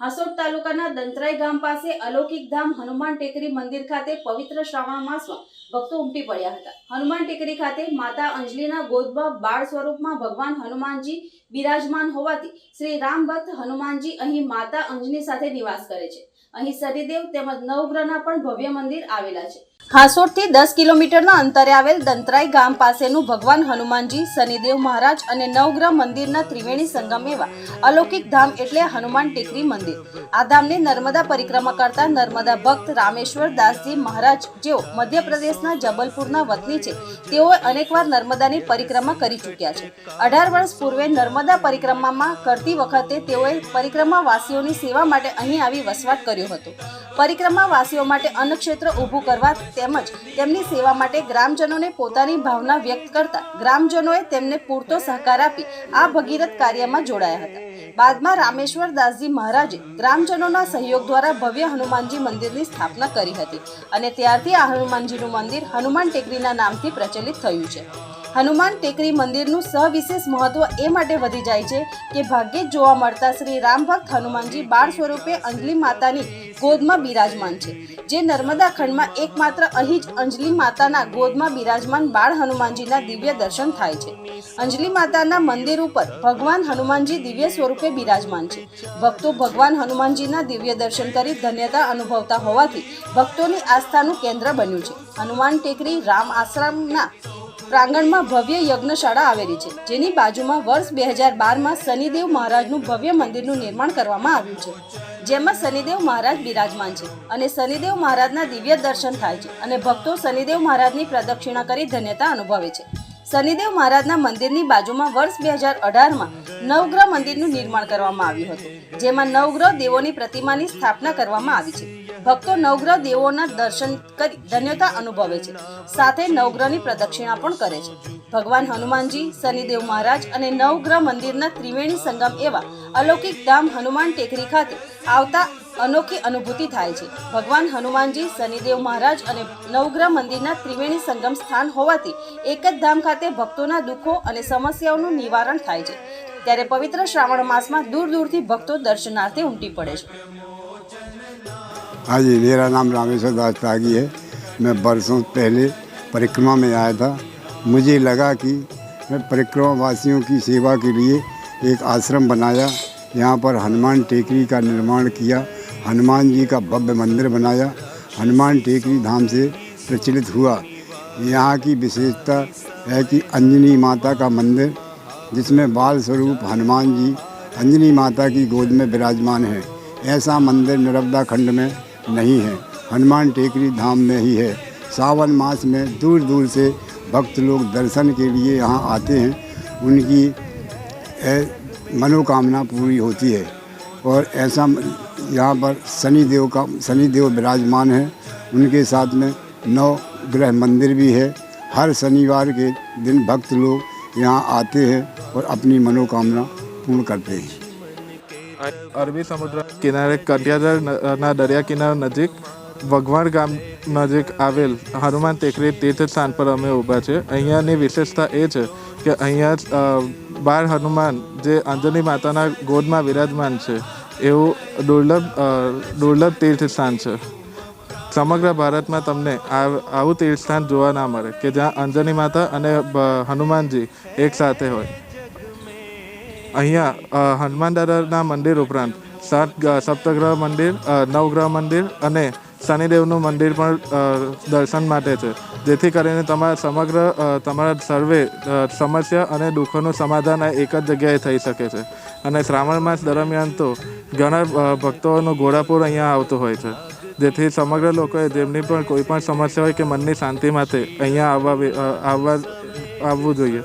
હાસોડ તાલુકાના દંતરાઈ ગામ પાસે અલૌકિક ધામ હનુમાન ટેકરી મંદિર ખાતે પવિત્ર શ્રાવણ માસમાં ભક્તો ઉમટી પડ્યા હતા. હનુમાન ટેકરી ખાતે માતા અંજલિના ગોદમાં બાળ સ્વરૂપમાં ભગવાન હનુમાનજી બિરાજમાન હોવાથી શ્રી રામ ભક્ત હનુમાનજી અહીં માતા અંજની સાથે નિવાસ કરે છે. અહીં શનિદેવ તેમજ નવગ્રહના પણ ભવ્ય મંદિર આવેલા છે. હાસોડથી દસ કિલોમીટરના અંતરે આવેલ દંતરાઈ ગામ પાસેનું ભગવાન હનુમાનજી, શનિદેવ મહારાજ અને નવગ્રહ મંદિરના ત્રિવેણી સંગમ એવા અલૌકિક ધામ એટલે હનુમાન ટેકરી મંદિર. આ ધામને નર્મદા પરિક્રમા કરતા નર્મદા ભક્ત રામેશ્વર દાસજી મહારાજ જેઓ મધ્યપ્રદેશના જબલપુરના વતની છે, તેઓએ અનેકવાર નર્મદાની પરિક્રમા કરી ચૂક્યા છે. અઢાર વર્ષ પૂર્વે નર્મદા પરિક્રમામાં કરતી વખતે તેઓએ પરિક્રમાવાસીઓની સેવા માટે અહીં આવી વસવાટ કર્યો હતો. પરિક્રમાવાસીઓ માટે અન્નક્ષેત્ર ઊભું કરવા તેમજ તેમની સેવા માટે ગ્રામજનોને પોતાની ભાવના વ્યક્ત કરતા ગ્રામજનોએ તેમને પૂરતો સહકાર આપી આ ભગીરથ કાર્યમાં જોડાયા હતા. બાદમાં રામેશ્વર દાસજી મહારાજે ગ્રામજનોના સહયોગ દ્વારા ભવ્ય હનુમાનજી મંદિરની સ્થાપના કરી હતી અને ત્યારથી આ હનુમાનજીનું મંદિર હનુમાન ટેકરીના નામથી પ્રચલિત થયું છે. હનુમાન ટેકરી મંદિરનું સવિશેષ મહત્વ એ માટે વધી જાય છે કે ભાગ્યે જ જોવા મળતા શ્રી રામ ભક્ત હનુમાનજી બાળ સ્વરૂપે અંજલિ માતાની ગોદમાં બિરાજમાન છે. જે નર્મદા ખંડમાં એકમાત્ર અહીં જ અંજલિ માતાના ગોદમાં બિરાજમાન બાળ હનુમાનજીના દિવ્ય દર્શન થાય છે. અંજલિ માતાના મંદિર ઉપર ભગવાન હનુમાનજી દિવ્ય સ્વરૂપે બિરાજમાન છે. ભક્તો ભગવાન હનુમાનજીના દિવ્ય દર્શન કરી ધન્યતા અનુભવતા હોવાથી ભક્તોની આસ્થાનું કેન્દ્ર બન્યું છે. હનુમાન ટેકરી રામ આશ્રમના પ્રાંગણમાં ભવ્ય યજ્ઞશાળા આવેલી છે, જેની બાજુમાં વર્ષ બે હજાર બારમાં શનિદેવ મહારાજનું ભવ્ય મંદિરનું નિર્માણ કરવામાં આવ્યું છે. જેમાં શનિદેવ મહારાજ બિરાજમાન છે અને શનિદેવ મહારાજના દિવ્ય દર્શન થાય છે અને ભક્તો શનિદેવ મહારાજની પ્રદક્ષિણા કરી ધન્યતા અનુભવે છે. શનિદેવ મહારાજના મંદિરની બાજુમાં વર્ષ બે હજાર અઢારમાં નવગ્રહ મંદિરનું નિર્માણ કરવામાં આવ્યું હતું, જેમાં નવગ્રહ દેવોની પ્રતિમાની સ્થાપના કરવામાં આવી છે. ભક્તો નવગ્રહ દેવોના દર્શન કરી ધન્યતા અનુભવે છે. સાથે નવગ્રહની પ્રદક્ષિણા પણ કરે છે. ભગવાન હનુમાનજી, શનિદેવ મહારાજ અને નવગ્રહ મંદિરના ત્રિવેણી સંગમ એવા અલૌકિક ધામ હનુમાન ટેકરી ખાતે આવતા અનોખી અનુભૂતિ થાય છે. ભગવાન હનુમાનજી, શનિદેવ મહારાજ અને નવગ્રહ મંદિરના ત્રિવેણી સંગમ સ્થાન હોવાથી એક જ ધામ ખાતે ભક્તોના દુઃખો અને સમસ્યાઓનું નિવારણ થાય છે. ત્યારે પવિત્ર શ્રાવણ માસમાં દૂર દૂરથી ભક્તો દર્શનાર્થે ઉમટી પડે છે. हाँ जी मेरा नाम रामेश्वर दास त्यागी है। मैं बरसों पहले परिक्रमा में आया था। मुझे लगा कि मैं परिक्रमा वासियों की सेवा के लिए एक आश्रम बनाया। यहाँ पर हनुमान टेकरी का निर्माण किया। हनुमान जी का भव्य मंदिर बनाया। हनुमान टेकरी धाम से प्रचलित हुआ। यहाँ की विशेषता है कि अंजनी माता का मंदिर, जिसमें बाल स्वरूप हनुमान जी अंजनी माता की गोद में विराजमान है। ऐसा मंदिर नर्मदा खंड में नहीं है। हनुमान टेकरी धाम में ही है। सावन मास में दूर दूर से भक्त लोग दर्शन के लिए यहाँ आते हैं। उनकी मनोकामना पूरी होती है। और ऐसा यहाँ पर शनि देव का शनि देव विराजमान है। उनके साथ में नौ ग्रह मंदिर भी है। हर शनिवार के दिन भक्त लोग यहाँ आते हैं और अपनी मनोकामना पूर्ण करते हैं। અરબી સમુદ્ર કિનારે કટિયાદરના દરિયા કિનારા નજીક, વઘવાણ ગામ નજીક આવેલ હનુમાન ટેકરી તીર્થ સ્થાન પર અમે ઊભા છે. અહીંયાની વિશેષતા એ છે કે અહીંયા બાળ હનુમાન જે અંજની માતાના ગોદમાં વિરાજમાન છે, એવું દુર્લભ દુર્લભ તીર્થ સ્થાન છે. સમગ્ર ભારતમાં તમને આવું તીર્થ સ્થાન જોવા ના મળે કે જ્યાં અંજની માતા અને હનુમાનજી એક સાથે હોય. અહીંયા હનુમાન દાદાના મંદિર ઉપરાંત સાત સપ્તગ્રહ મંદિર નવગ્રહ મંદિર અને શનિદેવનું મંદિર પણ દર્શન માટે છે. જેથી કરીને તમારા સમગ્ર તમારા સર્વે સમસ્યા અને દુઃખોનું સમાધાન એક જ જગ્યાએ થઈ શકે છે. અને શ્રાવણ માસ દરમિયાન તો ઘણા ભક્તોનું ઘોડાપુર અહીંયા આવતું હોય છે. જેથી સમગ્ર લોકોએ જેમની પણ કોઈ પણ સમસ્યા હોય કે મનની શાંતિ માટે અહીંયા આવવા આવવા, આવવું જોઈએ.